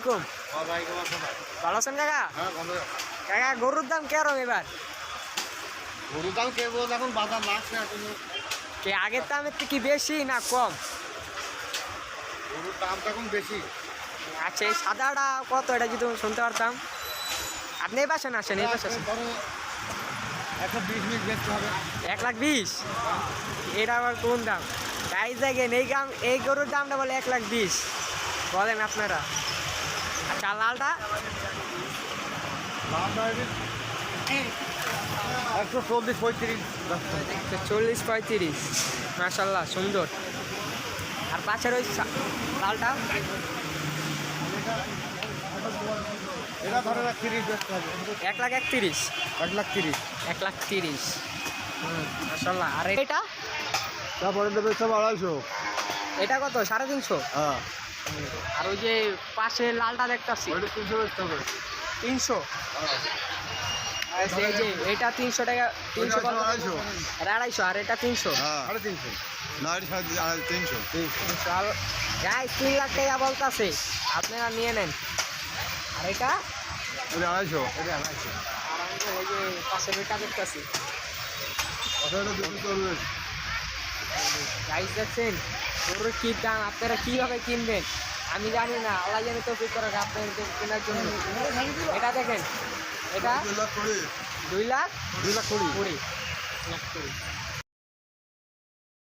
আলাইকুম। ভালো আছেন কাকা? হ্যাঁ কাকা গরুর দাম কেরম এবার? গরুর দাম কে বল এখন বাজার লাগছে কে আগের দামের থেকে বেশি না কম? গরুর দাম এখন বেশি। আচ্ছা এই সাদাটা কত এটা যদি শুনতে পারতাম। আপনি এই পাশে না আসেন এই পাশে আসেন। হবে। এক লাখ বিশ? এটা আবার কোন দাম? তাই দেখেন এই গাম এই গরুর দামটা বলে এক লাখ বিশ। বলেন আপনারা। আচ্ছা লালটা একশো চল্লিশ পঁয়ত্রিশ। তো চল্লিশ পঁয়ত্রিশ। মাসাল্লাহ সুন্দর। আর পাশের ওই লালটা? এটা ধরে রাখ তিরিশ এক লাখ একত্রিশ। এক লাখ তিরিশ। এক লাখ তিরিশ। মাসাল্লাহ আর এটা? তারপরে দেবে সব আড়াইশো। এটা কত? সাড়ে তিনশো? হ্যাঁ। আর ওই যে পাশে লালটা দেখতেছি। তিনশো এই যে এটা তিনশো টাকা তিনশো কত? আড়াইশো। আর এটা তিনশো? হ্যাঁ তিনশো। আড়াই- তিনশো। তিনশো। আর গাই তিন লাখ টাকা বলতেছে। আপনারা নিয়ে নেন। আর এটা? আড়াইশো। আড়াইশো। আর ওই যে দেখতেছি। দেখছেন? গরুর কি দাম আপনারা কীভাবে কিনবেন? আমি জানি না আল্লাহ জানি তো করে আপনাদের কেনার জন্য। এটা দেখেন এটা দুই লাখ দুই লাখ দুই লাখ কুড়ি। কুড়ি। লাখ কুড়ি।